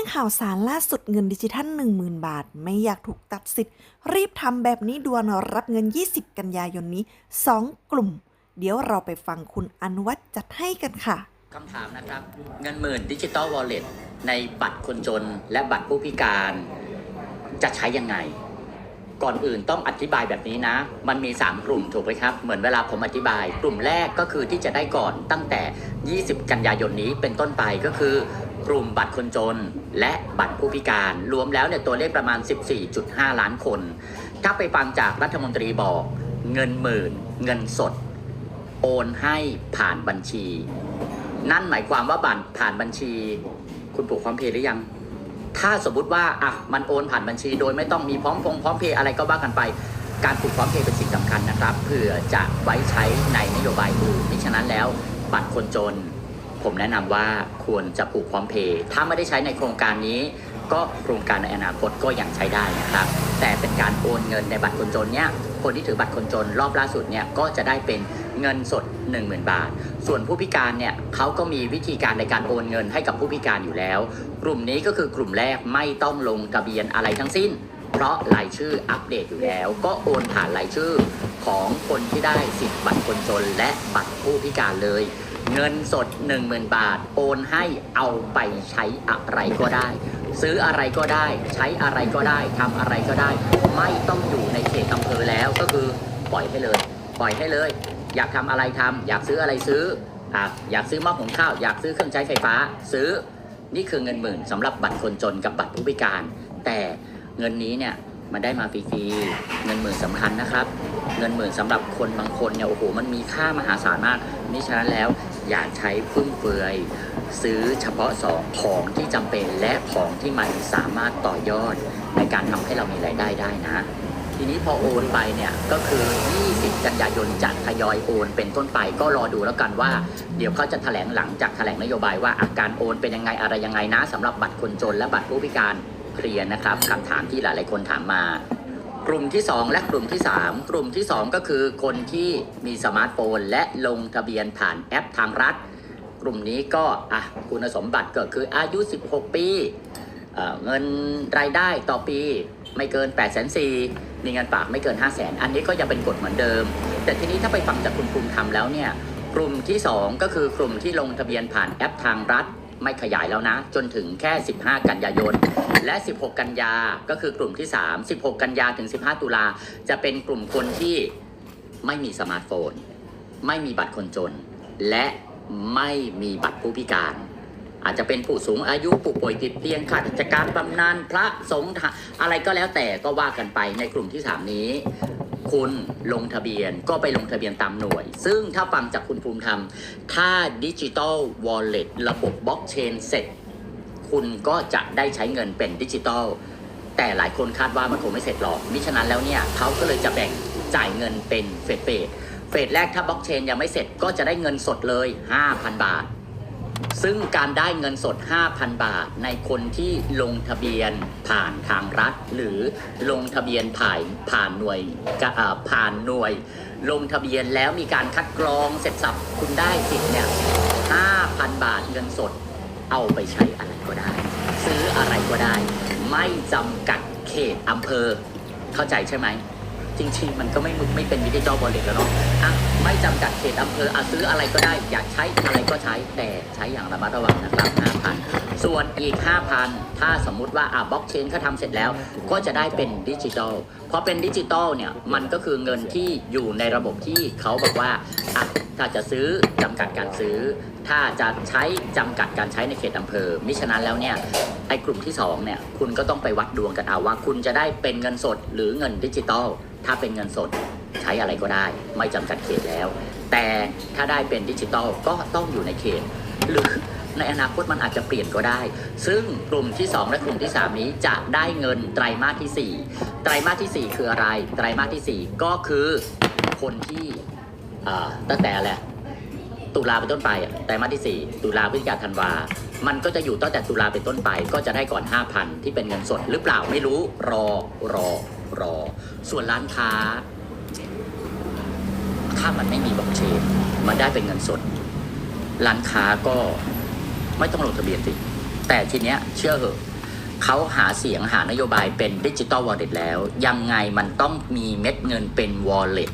งข่าวสารล่าสุดเงินดิจิทัล 10,000 บาท ไม่อยากถูกตัดสิทธิ์ รีบทำแบบนี้ด่วนรับเงิน 20 กันยายนนี้ 2 กลุ่ม เดี๋ยวเราไปฟังคุณอนุวัฒน์จัดให้กันค่ะคำถามนะครับ เงินหมื่นดิจิตอลวอลเล็ตในบัตรคนจนและบัตรผู้พิการจะใช้ยังไง ก่อนอื่นต้องอธิบายแบบนี้นะ มันมี 3 กลุ่มถูกไหมครับ เหมือนเวลาผมอธิบาย กลุ่มแรกก็คือที่จะได้ก่อนตั้งแต่ 20 กันยายนนี้เป็นต้นไปก็คือ กลุ่มบัตรคนจน และบัตรผู้พิการ รวมแล้วเนี่ยตัวเลขประมาณ 14.5 ล้านคน ถ้าไปฟังจากรัฐมนตรีบอกเงินหมื่น เงินสด โอนให้ผ่านบัญชี นั่นหมายความว่าบัตรผ่านบัญชี คุณปลูกพร้อมเพย์หรือยัง ถ้าสมมติว่าอะมันโอนผ่านบัญชี โดยไม่ต้องมีพร้อมพงพร้อมเพย์อะไรก็ว่ากันไป การปลูกพร้อมเพย์เป็นสิ่งสำคัญนะครับเพื่อจะไว้ใช้ในนโยบายอื่นมิฉะนั้นแล้วบัตรคนจน ผมแนะนำว่าควรจะปลูกพร้อมเพย์ถ้าไม่ได้ใช้ในโครงการนี้ ก็โครงการในอนาคตก็ยังใช้ได้นะครับ แต่เป็นการโอนเงินในบัตรคนจนเนี่ยคนที่ถือบัตรคนจนรอบล่าสุดเนี่ยก็จะได้เป็นเงินสด 10,000 บาท ส่วนผู้พิการเนี่ยเขาก็มีวิธีการในการโอนเงินให้กับผู้พิการอยู่แล้ว กลุ่มนี้ก็คือกลุ่มแรกไม่ต้องลงทะเบียนอะไรทั้งสิ้น เพราะรายชื่ออัปเดตอยู่แล้ว ก็โอนผ่านรายชื่อของคนที่ได้สิทธิ์บัตรคนจนและบัตรผู้พิการเลย เงินสด 10,000 บาท โอนให้เอาไปใช้อะไรก็ได้ ซื้ออะไรก็ได้ ใช้อะไรก็ได้ทำอะไรก็ได้ ไม่ต้องอยู่ในเขตอำเภอแล้วก็คือปล่อยให้เลย ปล่อยให้เลย อยากทำอะไรทำอยากซื้ออะไรซื้ออะอยากซื้อหม้อหุงข้าว อยากซื้อเครื่องใช้ไฟฟ้า ซื้อนี่คือเงินหมื่นสำหรับบัตรคนจนกับบัตรผู้พิการ แต่เงินนี้เนี่ยมันได้มาฟรีๆเงินหมื่นสำคัญนะครับ เงินหมื่นสำหรับคนบางคนเนี่ยโอ้โหมันมีค่ามหาศาลมากนี่ฉะนั้นแล้วอย่าใช้ฟุ่มเฟือยซื้อเฉพาะสองของที่จำเป็นและของที่มันสามารถต่อยอดในการทำให้เรามีรายได้ได้นะ ทีนี้พอโอนไปเนี่ยก็คือ 20 กันยายนจะทยอยโอนเป็นต้นไปก็รอดูแล้วกันว่า เดี๋ยวเขาจะแถลงหลังจากแถลงนโยบายว่าอาการโอนเป็นยังไงอะไรยังไงนะสำหรับบัตรคนจนและบัตรผู้พิการเคลียร์นะครับคำถามที่หลายๆคนถามมา กลุ่มที่ 2 และกลุ่มที่ 3 กลุ่มที่ 2 ก็คือคนที่มีสมาร์ทโฟน และลงทะเบียนผ่านแอปทางรัฐ กลุ่มนี้ก็อะคุณสมบัติก็คืออายุ 16 ปีเเงินรายได้ต่อปีไม่เกิน8 4 0 0 0มีเงินฝากไม่เกิน 5 0 0 0 0นอันนี้ก็ยังเป็นกฎเหมือนเดิม แต่ทีนี้ถ้าไปฟังจากคุณภูมิธรรมแล้วเนี่ย กลุ่มที่ 2 ก็คือกลุ่มที่ลงทะเบียนผ่านแอปทางรัฐ ไม่ขยายแล้วนะ จนถึงแค่ 15 กันยายน และ 16 กันยาก็คือกลุ่มที่ 3 16 กันยาถึง 15 ตุลาจะเป็นกลุ่มคนที่ไม่มีสมาร์ทโฟน ไม่มีบัตรคนจน และไม่มีบัตรผู้พิการ อาจจะเป็นผู้สูงอายุผู้ป่วยติดเตียงข้าราชการบำนาญพระสงฆ์อะไรก็แล้วแต่ก็ว่ากันไปในกลุ่มที่ 3 นี้ คุณลงทะเบียนก็ไปลงทะเบียนตามหน่วย ซึ่งถ้าฟังจากคุณภูมิธรรม ถ้าดิจิ t a ลวอลเล็ตระบบบล็อกเชนเสร็จ คุณก็จะได้ใช้เงินเป็นดิจิตอลแต่หลายคนคาดว่ามันคงไม่เสร็จหรอกมิฉะนั้นแล้วเนี่ยเขาก็เลยจะแบ่งจ่ายเงินเป็นเฟสเฟสเฟสแรกถ้าบล็อกเชนยังไม่เสร็จก็จะได้เงินสดเลย 5,000 บาท ซึ่งการได้เงินสด 5,000 บาท ในคนที่ลงทะเบียนผ่านทางรัฐ หรือลงทะเบียนผ่านผ่านหน่วยผ่านหน่วย ลงทะเบียนแล้วมีการคัดกรองเสร็จสับคุณได้สิทธิ์เนี่ย5,000 บาทเงินสด เอาไปใช้อะไรก็ได้ ซื้ออะไรก็ได้ ไม่จำกัดเขตอำเภอเข้าใจใช่ไหม จริงๆ มันก็ไม่ไม่เป็นดิจิตอลบอลเล็ตแล้วเนาะอะไม่จำกัดเขตอำเภออะซื้ออะไรก็ได้ อยากใช้อะไรก็ใช้แต่ใช้อย่างระมัดระวังนะครับ5,000 ส่วนอีก 5,000 ถ้าสมมุติว่าอะบล็อกเชนเขาทำเสร็จแล้ว ก็จะได้เป็นดิจิตอลพอเป็นดิจิตอลเนี่ยมันก็คือเงินที่อยู่ในระบบที่เขาบอกว่าอะถ้าจะซื้อจำกัดการซื้อ ถ้าจะใช้จำกัดการใช้ในเขตอำเภอมิฉะนั้นแล้วเนี่ยไอ้กลุ่มที่2เนี่ยคุณก็ต้องไปวัดดวงกันเอาว่า คุณจะได้เป็นเงินสดหรือเงินดิจิตอล ถ้าเป็นเงินสดใช้อะไรก็ได้ ไม่จำกัดเขตแล้ว แต่ถ้าได้เป็นดิจิตอลก็ต้องอยู่ในเขต หรือในอนาคตมันอาจจะเปลี่ยนก็ได้ ซึ่งกลุ่มที่ 2 และกลุ่มที่ 3 นี้จะได้เงินไตรมาสที่ 4 ไตรมาสที่ 4 คืออะไร ไตรมาสที่ 4 ก็คือคนที่ตั้งแต่อะไรตุลาเป็นต้นไปไตรมาสที่ 4 ตุลาพฤศจิกาธันวา มันก็จะอยู่ตั้งแต่ตุลาเป็นต้นไป ก็จะได้ก่อน 5,000 ที่เป็นเงินสดหรือเปล่าไม่รู้รอรอรอ ส่วนร้านค้า ถ้ามันไม่มีบล็อกเชนมันได้เป็นเงินสด ร้านค้าก็ไม่ต้องลงทะเบียนสิแต่ทีเนี้ยเชื่อเหอะเขาหาเสียงหานโยบายเป็นดิจิตอลวอลเล็ตแล้ว ยังไงมันต้องมีเม็ดเงินเป็นวอลเล็ต